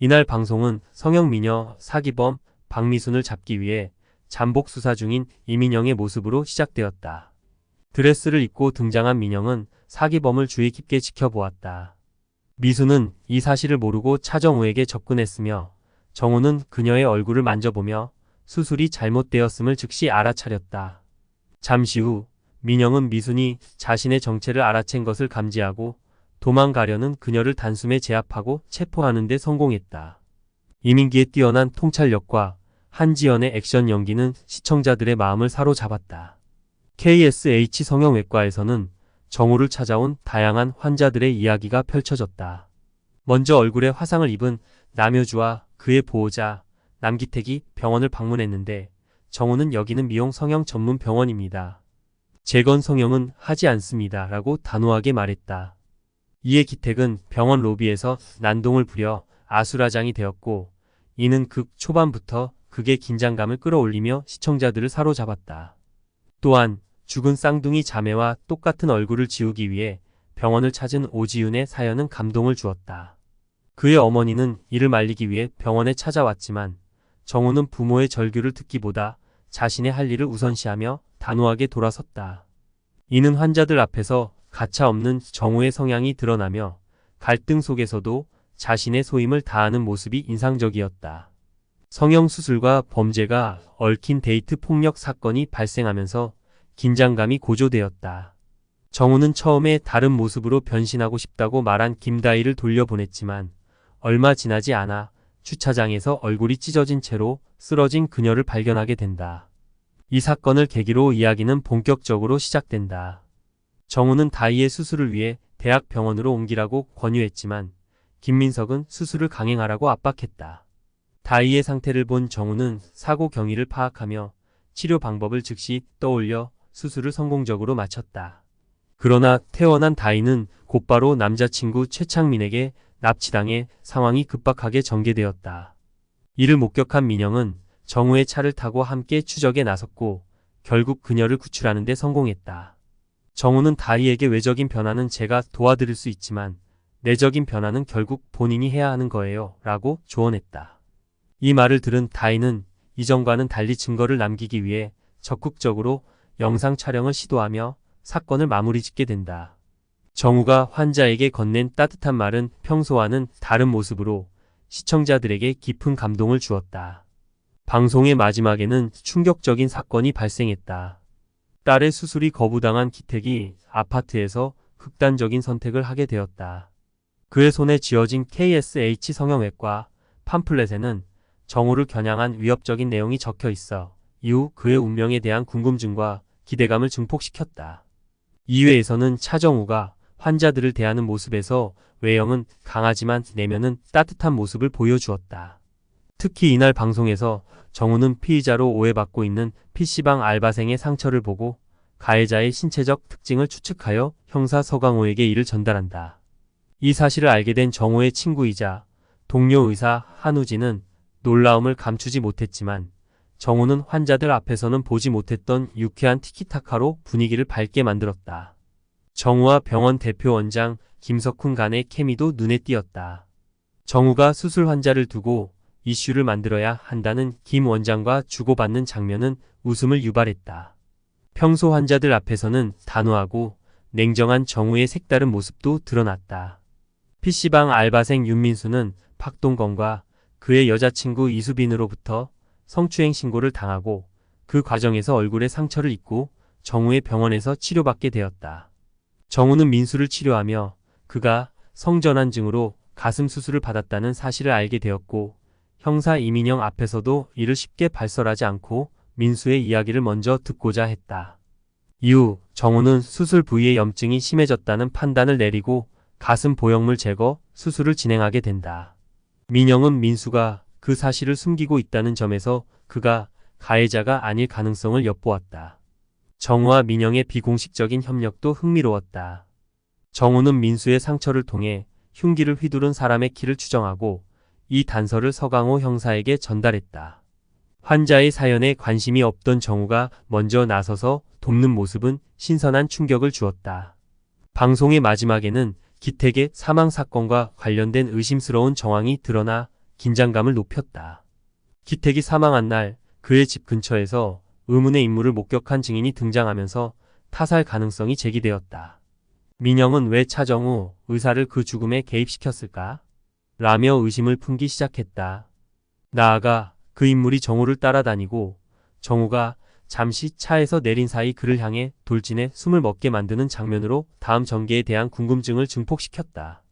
이날 방송은 성형 미녀 사기범 박미순을 잡기 위해 잠복 수사 중인 이민영의 모습으로 시작되었다. 드레스를 입고 등장한 민영은 사기범을 주의 깊게 지켜보았다. 미수는 이 사실을 모르고 차정우에게 접근했으며 정우는 그녀의 얼굴을 만져보며 수술이 잘못되었음을 즉시 알아차렸다. 잠시 후 민영은 미순이 자신의 정체를 알아챈 것을 감지하고 도망가려는 그녀를 단숨에 제압하고 체포하는 데 성공했다. 이민기의 뛰어난 통찰력과 한지연의 액션 연기는 시청자들의 마음을 사로잡았다. KSH 성형외과에서는 정우를 찾아온 다양한 환자들의 이야기가 펼쳐졌다. 먼저 얼굴에 화상을 입은 남효주와 그의 보호자 남기택이 병원을 방문했는데 정우는 여기는 미용 성형 전문 병원입니다. 재건 성형은 하지 않습니다. 라고 단호하게 말했다. 이에 기택은 병원 로비에서 난동을 부려 아수라장이 되었고 이는 극 초반부터 극의 긴장감을 끌어올리며 시청자들을 사로잡았다. 또한 죽은 쌍둥이 자매와 똑같은 얼굴을 지우기 위해 병원을 찾은 오지윤의 사연은 감동을 주었다. 그의 어머니는 이를 말리기 위해 병원에 찾아왔지만 정우는 부모의 절규를 듣기보다 자신의 할 일을 우선시하며 단호하게 돌아섰다. 이는 환자들 앞에서 가차 없는 정우의 성향이 드러나며 갈등 속에서도 자신의 소임을 다하는 모습이 인상적이었다. 성형수술과 범죄가 얽힌 데이트 폭력 사건이 발생하면서 긴장감이 고조되었다. 정우는 처음에 다른 모습으로 변신하고 싶다고 말한 김다희를 돌려보냈지만 얼마 지나지 않아 주차장에서 얼굴이 찢어진 채로 쓰러진 그녀를 발견하게 된다. 이 사건을 계기로 이야기는 본격적으로 시작된다. 정우는 다희의 수술을 위해 대학병원으로 옮기라고 권유했지만 김민석은 수술을 강행하라고 압박했다. 다희의 상태를 본 정우는 사고 경위를 파악하며 치료 방법을 즉시 떠올려 수술을 성공적으로 마쳤다. 그러나 태어난 다희는 곧바로 남자친구 최창민에게 납치당해 상황이 급박하게 전개되었다. 이를 목격한 민영은 정우의 차를 타고 함께 추적에 나섰고 결국 그녀를 구출하는 데 성공했다. 정우는 다희에게 외적인 변화는 제가 도와드릴 수 있지만 내적인 변화는 결국 본인이 해야 하는 거예요 라고 조언했다. 이 말을 들은 다희는 이전과는 달리 증거를 남기기 위해 적극적으로 영상 촬영을 시도하며 사건을 마무리 짓게 된다. 정우가 환자에게 건넨 따뜻한 말은 평소와는 다른 모습으로 시청자들에게 깊은 감동을 주었다. 방송의 마지막에는 충격적인 사건이 발생했다. 딸의 수술이 거부당한 기택이 아파트에서 극단적인 선택을 하게 되었다. 그의 손에 쥐어진 KSH 성형외과 팜플렛에는 정우를 겨냥한 위협적인 내용이 적혀 있어 이후 그의 운명에 대한 궁금증과 기대감을 증폭시켰다. 2회에서는 차정우가 환자들을 대하는 모습에서 외형은 강하지만 내면은 따뜻한 모습을 보여주었다. 특히 이날 방송에서 정우는 피의자로 오해받고 있는 PC방 알바생의 상처를 보고 가해자의 신체적 특징을 추측하여 형사 서강호에게 이를 전달한다. 이 사실을 알게 된 정우의 친구이자 동료 의사 한우진은 놀라움을 감추지 못했지만 정우는 환자들 앞에서는 보지 못했던 유쾌한 티키타카로 분위기를 밝게 만들었다. 정우와 병원 대표 원장 김석훈 간의 케미도 눈에 띄었다. 정우가 수술 환자를 두고 이슈를 만들어야 한다는 김 원장과 주고받는 장면은 웃음을 유발했다. 평소 환자들 앞에서는 단호하고 냉정한 정우의 색다른 모습도 드러났다. PC방 알바생 윤민수는 박동건과 그의 여자친구 이수빈으로부터 성추행 신고를 당하고 그 과정에서 얼굴에 상처를 입고 정우의 병원에서 치료받게 되었다. 정우는 민수를 치료하며 그가 성전환증으로 가슴 수술을 받았다는 사실을 알게 되었고 형사 이민영 앞에서도 이를 쉽게 발설하지 않고 민수의 이야기를 먼저 듣고자 했다. 이후 정우는 수술 부위의 염증이 심해졌다는 판단을 내리고 가슴 보형물 제거 수술을 진행하게 된다. 민영은 민수가 그 사실을 숨기고 있다는 점에서 그가 가해자가 아닐 가능성을 엿보았다. 정우와 민영의 비공식적인 협력도 흥미로웠다. 정우는 민수의 상처를 통해 흉기를 휘두른 사람의 키를 추정하고 이 단서를 서강호 형사에게 전달했다. 환자의 사연에 관심이 없던 정우가 먼저 나서서 돕는 모습은 신선한 충격을 주었다. 방송의 마지막에는 기택의 사망 사건과 관련된 의심스러운 정황이 드러나 긴장감을 높였다. 기택이 사망한 날 그의 집 근처에서 의문의 인물을 목격한 증인이 등장하면서 타살 가능성이 제기되었다. 민영은 왜 차정우 의사를 그 죽음에 개입시켰을까? 라며 의심을 품기 시작했다. 나아가 그 인물이 정우를 따라다니고 정우가 잠시 차에서 내린 사이 그를 향해 돌진해 숨을 먹게 만드는 장면으로 다음 전개에 대한 궁금증을 증폭시켰다.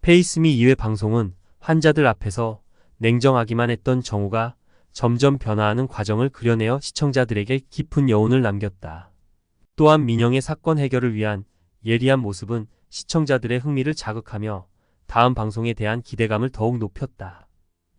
페이스미 2회 방송은 환자들 앞에서 냉정하기만 했던 정우가 점점 변화하는 과정을 그려내어 시청자들에게 깊은 여운을 남겼다. 또한 민영의 사건 해결을 위한 예리한 모습은 시청자들의 흥미를 자극하며 다음 방송에 대한 기대감을 더욱 높였다.